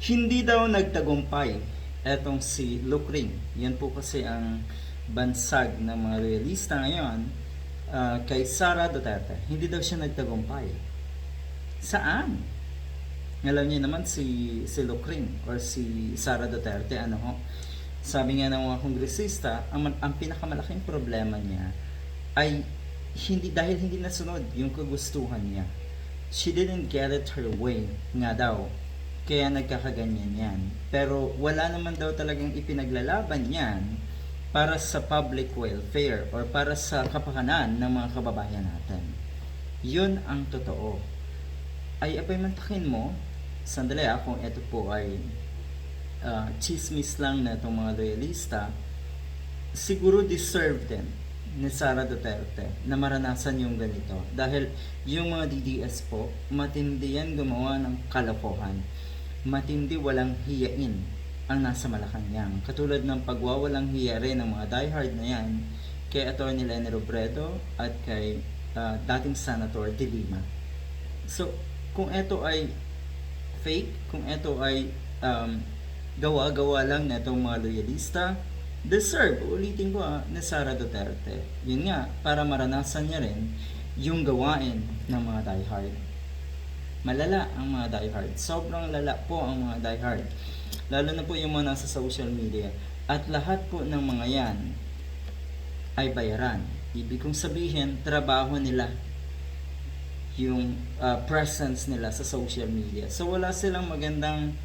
Hindi daw nagtagumpay etong si Lucring. Yan po kasi ang bansag ng mga realista ngayon ah, kay Sara Duterte. Hindi daw siya nagtagumpay. Saan? Alam niyo naman si si Lucring or si Sara Duterte ano ho. Sabi nga ng mga kongresista, ang, ang pinakamalaking problema niya ay hindi dahil hindi nasunod yung kagustuhan niya. She didn't get it her way nga daw. Kaya nagkakaganyan yan. Pero wala naman daw talagang ipinaglalaban yan para sa public welfare or para sa kapakanan ng mga kababayan natin. Yun ang totoo. Ay abay mo, sandali ah, kung ito po ay uh, chismis lang na itong mga loyalista, siguro deserve din ni Sara Duterte na maranasan yung ganito. Dahil yung mga DDS po, matindi yan gumawa ng kalokohan. Matindi walang hiyain ang nasa Malacanang. Katulad ng pagwawalang hiya rin ng mga diehard na yan kay Atty. Lenny Robredo at kay ah, dating Senator De Lima. So, kung ito ay fake, kung ito ay um, gawa-gawa lang na itong mga loyalista, deserve, ulitin ko ah, ni Sara Duterte. Yun nga, para maranasan niya rin yung gawain ng mga diehard. Malala ang mga diehard. Sobrang lala po ang mga diehard. Lalo na po yung mga nasa social media. At lahat po ng mga yan ay bayaran. Ibig kong sabihin, trabaho nila yung uh, presence nila sa social media. So wala silang magandang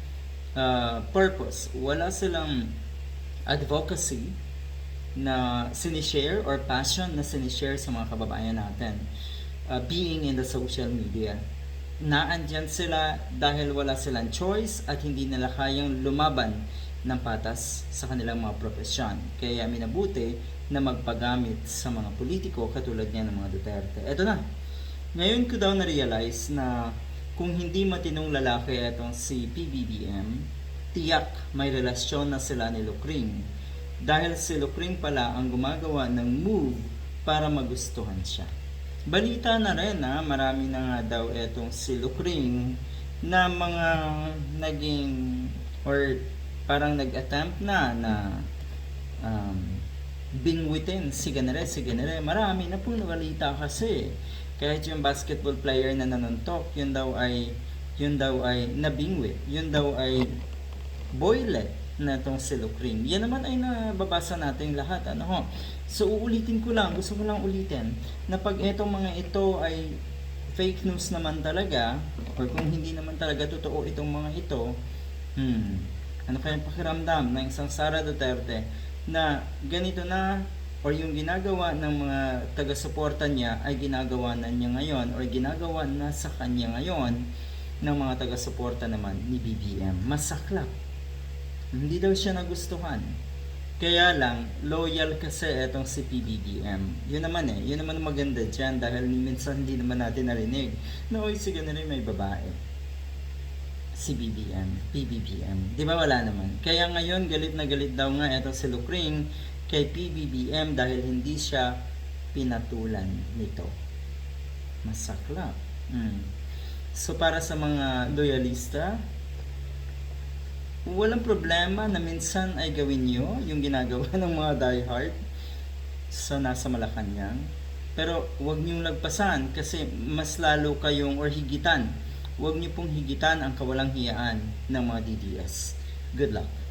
uh, purpose. Wala silang advocacy na sinishare or passion na sinishare sa mga kababayan natin uh, being in the social media. Naandyan sila dahil wala silang choice at hindi nila kayang lumaban ng patas sa kanilang mga profesyon. Kaya minabuti na magpagamit sa mga politiko katulad niya ng mga Duterte. Ito na, ngayon ko daw na-realize na kung hindi matinong lalaki itong si PBBM, tiyak may relasyon na sila ni Lucring. Dahil si Lucring pala ang gumagawa ng move para magustuhan siya. Balita na rin na marami na nga daw itong si Lucring na mga naging or parang nag-attempt na na um, bingwitin si Ganere, si Ganere. Marami na po nabalita kasi kahit yung basketball player na nanuntok, yun daw ay yun daw ay nabingwit. Yun daw ay boylet na itong si Lucring. Yan naman ay nababasa natin lahat. Ano ho? So uulitin ko lang, gusto ko lang ulitin na pag itong mga ito ay fake news naman talaga or kung hindi naman talaga totoo itong mga ito, hmm, ano kayang pakiramdam ng isang Sara Duterte na ganito na or yung ginagawa ng mga taga-suporta niya ay ginagawa na niya ngayon or ginagawa na sa kanya ngayon ng mga taga-suporta naman ni BBM. Masaklap. Hindi daw siya nagustuhan. Kaya lang, loyal kasi etong si PBBM. Yun naman eh, yun naman maganda dyan dahil minsan hindi naman natin narinig na oy sige na rin may babae si BBM, PBBM. Di ba wala naman? Kaya ngayon, galit na galit daw nga eto si Lucring kay PBBM dahil hindi siya pinatulan nito. Masakla. Mm. So para sa mga loyalista, walang problema na minsan ay gawin nyo yung ginagawa ng mga diehard sa nasa Malacanang. Pero huwag niyong lagpasan kasi mas lalo kayong or higitan. Huwag niyo pong higitan ang kawalang hiyaan ng mga DDS. Good luck.